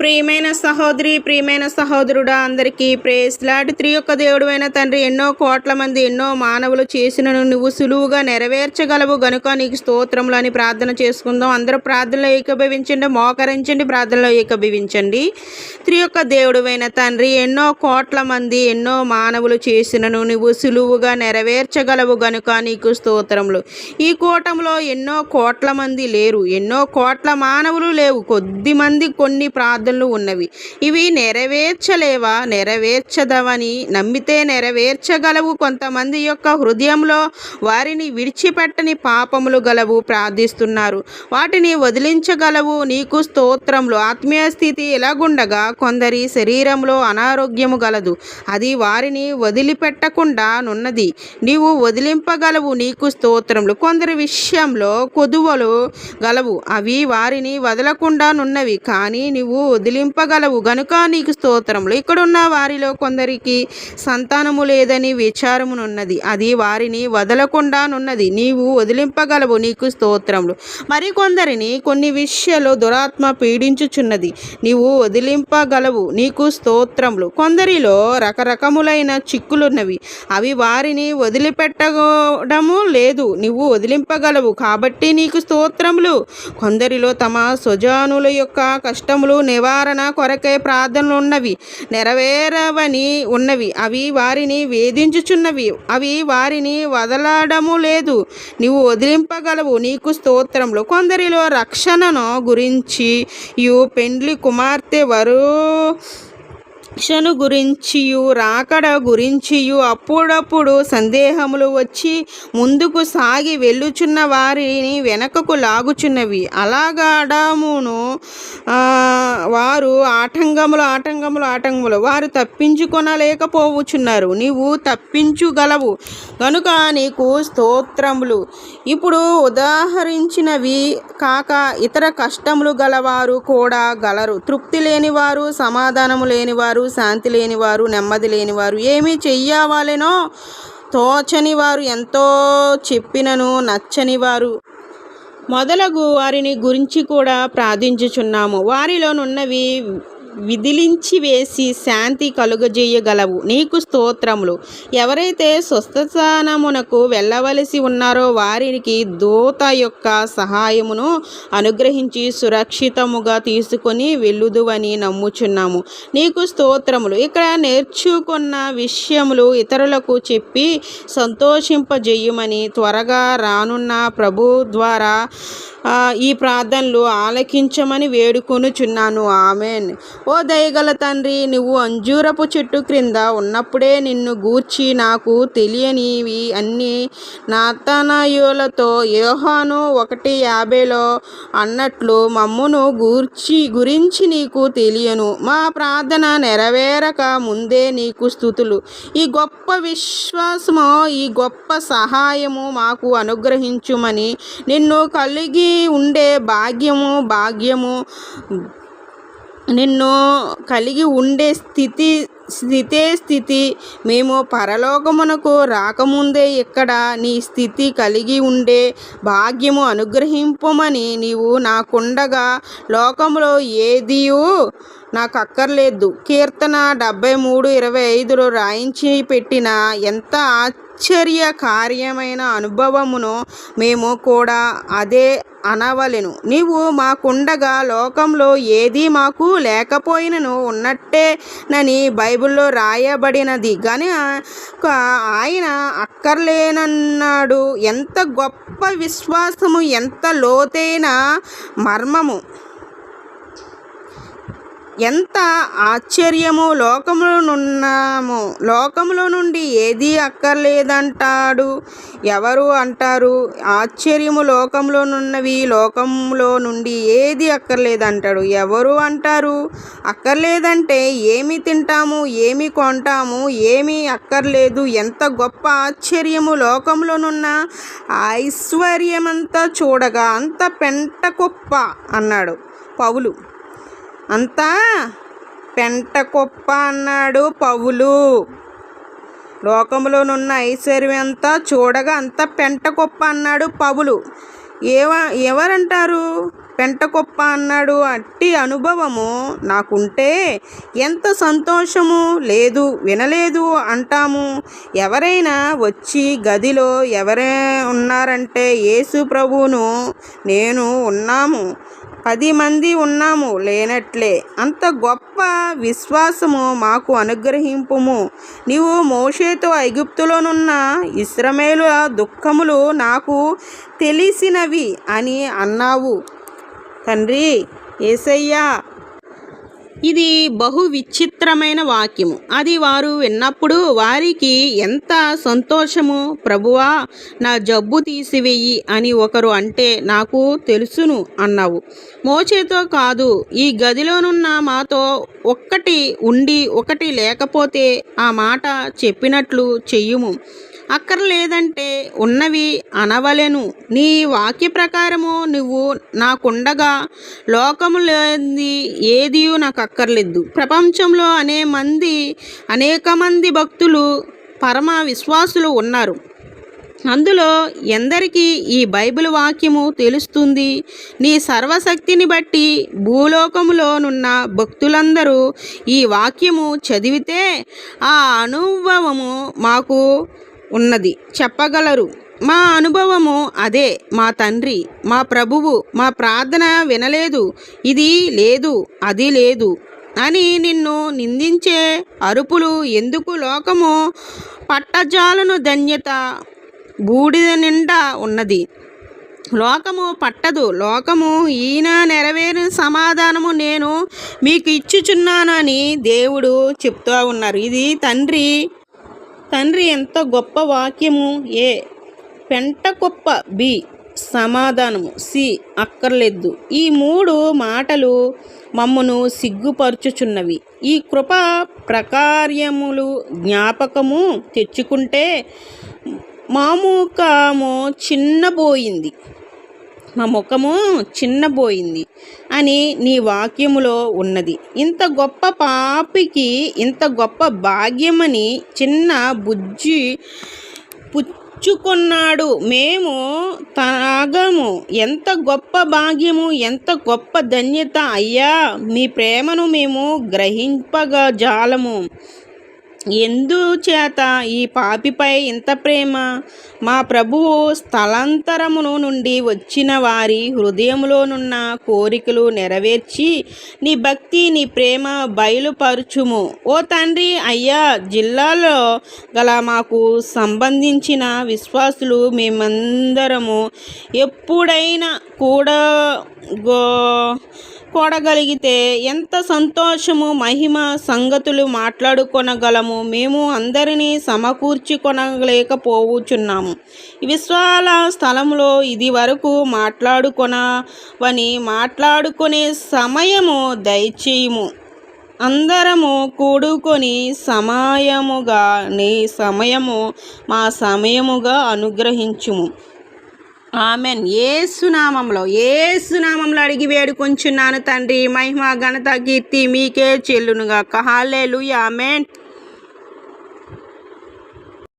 ప్రియమైన సహోదరి ప్రియమైన సహోదరుడా అందరికీ ప్రేస్ లాంటి త్రి యొక్క దేవుడు అయిన తండ్రి ఎన్నో కోట్ల మంది ఎన్నో మానవులు చేసినను నువ్వు సులువుగా నెరవేర్చగలవు. గనుక నీకు స్తోత్రములు అని ప్రార్థన చేసుకుందాం. అందరూ ప్రార్థనలో ఏకభవించండి మోకరించండి ప్రార్థనలో ఏకభవించండి. త్రి యొక్క దేవుడు అయిన తండ్రి ఎన్నో కోట్ల మంది ఎన్నో మానవులు చేసినను నువ్వు సులువుగా నెరవేర్చగలవు. గనుక నీకు స్తోత్రములు. ఈ కూటంలో ఎన్నో కోట్ల మంది లేరు ఎన్నో కోట్ల మానవులు లేవు. కొద్ది మంది కొన్ని ప్రార్థన ప్రార్థనలు ఉన్నవి. ఇవి నెరవేర్చలేవా? నెరవేర్చదవని నమ్మితే నెరవేర్చగలవు కొంతమంది యొక్క హృదయంలో వారిని విడిచిపెట్టని పాపములు గలవు ప్రార్థిస్తున్నారు. వాటిని వదిలించగలవు నీకు స్తోత్రములు. ఆత్మీయ స్థితి ఎలాగుండగా కొందరి శరీరంలో అనారోగ్యము గలదు. అది వారిని వదిలిపెట్టకుండా నున్నది. నీవు వదిలింపగలవు నీకు స్తోత్రములు. కొందరి విషయంలో కొదువలు గలవు. అవి వారిని వదలకుండా నున్నవి. కానీ నీవు వదిలింపగలవు గనుక నీకు స్తోత్రములు. ఇక్కడున్న వారిలో కొందరికి సంతానము లేదని విచారమునున్నది. అది వారిని వదలకుండా నున్నది నీవు వదిలింపగలవు నీకు స్తోత్రములు. మరికొందరిని కొన్ని విషయాలు దురాత్మ పీడించుచున్నది. నీవు వదిలింపగలవు నీకు స్తోత్రములు. కొందరిలో రకరకములైన చిక్కులున్నవి. అవి వారిని వదిలిపెట్టడము లేదు. నువ్వు వదిలింపగలవు కాబట్టి నీకు స్తోత్రములు. కొందరిలో తమ స్వజానుల యొక్క కష్టములు నివారణ కొరకే ప్రార్థనలు ఉన్నవి నెరవేరవని ఉన్నవి. అవి వారిని వేధించుచున్నవి. అవి వారిని వదలడము లేదు. నీవు వదిలింపగలవు. నీకు స్తోత్రములు. కొందరిలో రక్షణను గురించి యు పెండ్లి కుమార్తె వరు రక్షను గురించియు రాకడ గురించియు అప్పుడప్పుడు సందేహములు వచ్చి ముందుకు సాగి వెళ్ళుచున్న వారిని వెనకకు లాగుచున్నవి. అలాగాడమును వారు ఆటంకములు ఆటంకములు ఆటంకములు. వారు తప్పించుకొనలేకపోవచ్చున్నారు నీవు తప్పించుగలవు. కనుక నీకు స్తోత్రములు. ఇప్పుడు ఉదాహరించినవి కాక ఇతర కష్టములు గలవారు కూడా గలరు. తృప్తి లేనివారు సమాధానము లేనివారు శాంతి లేనివారు నెమ్మది లేనివారు ఏమి చెయ్యవాలెనో తోచని వారు ఎంతో చెప్పినను నచ్చని వారు మొదలగు వారిని గురించి కూడా ప్రార్థించుచున్నాము. వారిలోనున్నవి విదిలించి వేసి శాంతి కలుగజేయగలవు. నీకు స్తోత్రములు. ఎవరైతే స్వస్థానమునకు వెళ్ళవలసి ఉన్నారో వారికి దూత యొక్క సహాయమును అనుగ్రహించి సురక్షితముగా తీసుకొని వెళ్ళుదువని నమ్ముచున్నాము. నీకు స్తోత్రములు. ఇక్కడ నేర్చుకున్న విషయములు ఇతరులకు చెప్పి సంతోషింపజేయమని త్వరగా రానున్న ప్రభు ద్వారా ఈ ప్రార్థనలు ఆలకించమని వేడుకొనుచున్నాను. ఆమెన్. ఓ దయగల తండ్రి నువ్వు అంజూరపు చెట్టు క్రింద ఉన్నప్పుడే నిన్ను గూర్చి నాకు తెలియనివి అన్ని నాతనయులతో యోహాను ఒకటి యాభైలో అన్నట్లు మమ్మును గూర్చి గురించి నీకు తెలియను. మా ప్రార్థన నెరవేరక ముందే నీకు స్థుతులు. ఈ గొప్ప విశ్వాసము ఈ గొప్ప సహాయము మాకు అనుగ్రహించుమని నిన్ను కలిగి ఉండే భాగ్యము భాగ్యము నిన్ను కలిగి ఉండే స్థితి స్థితే స్థితి మేము పరలోకమునకు రాకముందే ఇక్కడ నీ స్థితి కలిగి ఉండే భాగ్యము అనుగ్రహింపమని నీవు నాకుండగా లోకములో ఏదియు నాకు అక్కర్లేదు. కీర్తన డెబ్బై మూడు ఇరవై ఐదులో రాయించి పెట్టిన ఎంత ఆశ్చర్య కార్యమైన అనుభవమును మేము కూడా అదే అనవలెను. నీవు మాకుండగా లోకంలో ఏది మాకు లేకపోయినను ఉన్నట్టేనని బైబిల్లో రాయబడినది. కానీ ఆయన అక్కర్లేనన్నాడు. ఎంత గొప్ప విశ్వాసము ఎంత లోతైన మర్మము. ఎంత ఆశ్చర్యము లోకములోనున్నాము లోకములో నుండి ఏది అక్కర్లేదంటాడు. ఎవరు అంటారు? ఆశ్చర్యము లోకంలోనున్నవి లోకంలో నుండి ఏది అక్కర్లేదంటాడు. ఎవరు అంటారు? అక్కర్లేదంటే ఏమి తింటాము? ఏమి కొంటాము? ఏమి అక్కర్లేదు? ఎంత గొప్ప ఆశ్చర్యము లోకంలోనున్న ఐశ్వర్యమంతా చూడగా అంత పెంట కుప్ప అన్నాడు పౌలు. అంతా పెంట కుప్ప అన్నాడు పౌలు. లోకంలోనున్న ఐశ్వర్యం అంతా చూడగా అంత పెంట కుప్ప అన్నాడు పౌలు. ఏవ ఎవరంటారు? పెంటకొప్ప అన్నాడు. అట్టి అనుభవము నాకుంటే ఎంత సంతోషము? లేదు వినలేదు అంటాము. ఎవరైనా వచ్చి గదిలో ఎవరే ఉన్నారంటే యేసు ప్రభువును నేను ఉన్నాము. పది మంది ఉన్నాము లేనట్లే. అంత గొప్ప విశ్వాసము మాకు అనుగ్రహింపుము. నీవు మోషేతో ఐగుప్తులోనున్న ఇస్రమేలు దుఃఖములు నాకు తెలిసినవి అని అన్నావు. తండ్రి ఏసయ్యా ఇది బహు విచిత్రమైన వాక్యము. అది వారు విన్నప్పుడు వారికి ఎంత సంతోషము ప్రభువా నా జబ్బు తీసివేయి అని ఒకరు అంటే నాకు తెలుసును అన్నావు. మోచేతో కాదు ఈ గదిలోనున్న మాతో ఒక్కటి ఉండి ఒకటి లేకపోతే ఆ మాట చెప్పినట్లు చెయ్యుము అక్కర్లేదంటే ఉన్నవి అనవలెను. నీ వాక్య ప్రకారము నువ్వు నాకుండగా లోకము లేని ఏది నాకు అక్కర్లేదు ప్రపంచంలో అనే మంది అనేక మంది భక్తులు పరమ విశ్వాసులు ఉన్నారు. అందులో ఎందరికీ ఈ బైబిల్ వాక్యము తెలుస్తుంది? నీ సర్వశక్తిని బట్టి భూలోకములోనున్న భక్తులందరూ ఈ వాక్యము చదివితే ఆ అనుభవము మాకు ఉన్నది. చెప్పగలరు. మా అనుభవము అదే. మా తండ్రి మా ప్రభువు మా ప్రార్థన వినలేదు. ఇది లేదు అది లేదు అని నిన్ను నిందించే అరుపులు ఎందుకు లోకము పట్టజాలను ధన్యత బూడిద నిండా ఉన్నది. లోకము పట్టదు. లోకము ఈయన నెరవేరిన సమాధానము నేను మీకు ఇచ్చుచున్నాను అని దేవుడు చెప్తూ ఉన్నారు. ఇది తండ్రి తండ్రి ఎంత గొప్ప వాక్యము? ఏ. పెంట గొప్ప బి. సమాధానము. సి. అక్కర్లేదు. ఈ మూడు మాటలు మమ్మను సిగ్గుపరుచుచున్నవి. ఈ కృప ప్రకార్యములు జ్ఞాపకము తెచ్చుకుంటే మా చిన్నబోయింది. మా ముఖము చిన్నబోయింది అని నీ వాక్యములో ఉన్నది. ఇంత గొప్ప పాపికి ఇంత గొప్ప భాగ్యమని చిన్న బుజ్జి పుచ్చుకున్నాడు. మేము తాగము. ఎంత గొప్ప భాగ్యము ఎంత గొప్ప ధన్యత అయ్యా. మీ ప్రేమను మేము గ్రహింపగా జాలము. ఎందుచేత ఈ పాపిపై ఇంత ప్రేమ? మా ప్రభువు స్థలాంతరమును నుండి వచ్చిన వారి హృదయములోనున్న కోరికలు నెరవేర్చి నీ భక్తి నీ ప్రేమ బయలుపరుచుము. ఓ తండ్రి అయ్యా జిల్లాలో గల మాకు సంబంధించిన విశ్వాసులు మేమందరము ఎప్పుడైనా కూడా గో కూడగలిగితే ఎంత సంతోషము మహిమ సంగతులు మాట్లాడుకొనగలము. మేము అందరినీ సమకూర్చుకొనలేకపోవచ్చున్నాము విశ్వాల స్థలంలో ఇది వరకు మాట్లాడుకొనవని మాట్లాడుకునే సమయము దయచేయము. అందరము కూడుకొని సమయముగా నీ సమయము మా సమయముగా అనుగ్రహించుము. ఆమెన్. ఏసునామంలో ఏసునామంలో అడిగి వేడుకొంచున్నాను తండ్రి. మహిమ ఘనత కీర్తి మీకే చెల్లునుగా కహాలేలు ఆమెన్.